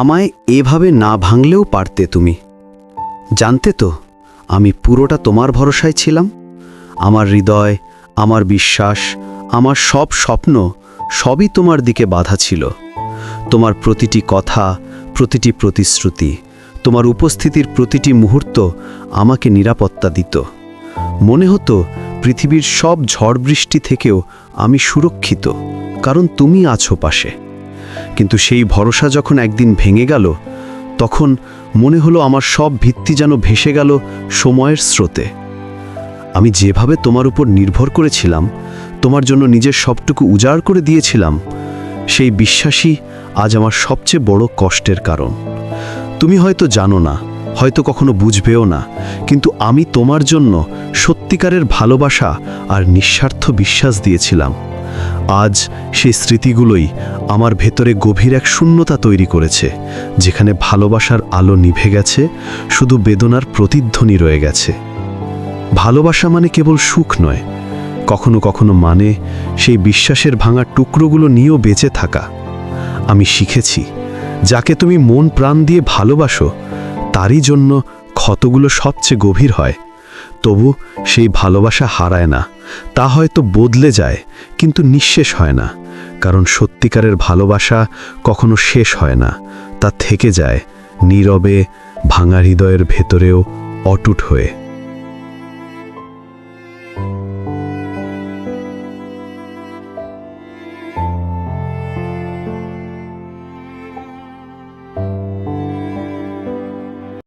আমায় এভাবে না ভাঙলেও পারতে তুমি। জানতে তো, আমি পুরোটা তোমার ভরসায় ছিলাম। আমার হৃদয়, আমার বিশ্বাস, আমার সব স্বপ্ন সবই তোমার দিকে বাধা ছিল। তোমার প্রতিটি কথা, প্রতিটি প্রতিশ্রুতি, তোমার উপস্থিতির প্রতিটি মুহূর্ত আমাকে নিরাপত্তা দিত। মনে হতো, পৃথিবীর সব ঝড় বৃষ্টি থেকেও আমি সুরক্ষিত, কারণ তুমি আছো পাশে। কিন্তু সেই ভরসা যখন একদিন ভেঙে গেল, তখন মনে হলো আমার সব ভিত্তি যেন ভেসে গেল সময়ের স্রোতে। আমি যেভাবে তোমার উপর নির্ভর করেছিলাম, তোমার জন্য নিজের সবটুকু উজাড় করে দিয়েছিলাম, সেই বিশ্বাসই আজ আমার সবচেয়ে বড় কষ্টের কারণ। তুমি হয়তো জানো না, হয়তো কখনো বুঝবেও না, কিন্তু আমি তোমার জন্য সত্যিকারের ভালোবাসা আর নিঃস্বার্থ বিশ্বাস দিয়েছিলাম। আজ সেই স্মৃতিগুলোই আমার ভেতরে গভীর এক শূন্যতা তৈরি করেছে, যেখানে ভালোবাসার আলো নিভে গেছে, শুধু বেদনার প্রতিধ্বনি রয়ে গেছে। ভালোবাসা মানে কেবল সুখ নয়, কখনো কখনো মানে সেই বিশ্বাসের ভাঙা টুকরোগুলো নিয়েও বেঁচে থাকা। আমি শিখেছি, যাকে তুমি মন প্রাণ দিয়ে ভালোবাসো, তারই জন্য ক্ষতগুলো সবচেয়ে গভীর হয়। তবু সেই ভালোবাসা হারায় না। তা হয়তো বদলে যায়, কিন্তু নিঃশেষ হয় না। কারণ সত্যিকারের ভালোবাসা কখনো শেষ হয় না। তা থেকে যায়, নীরবে, ভাঙা হৃদয়ের ভেতরেও অটুট হয়ে।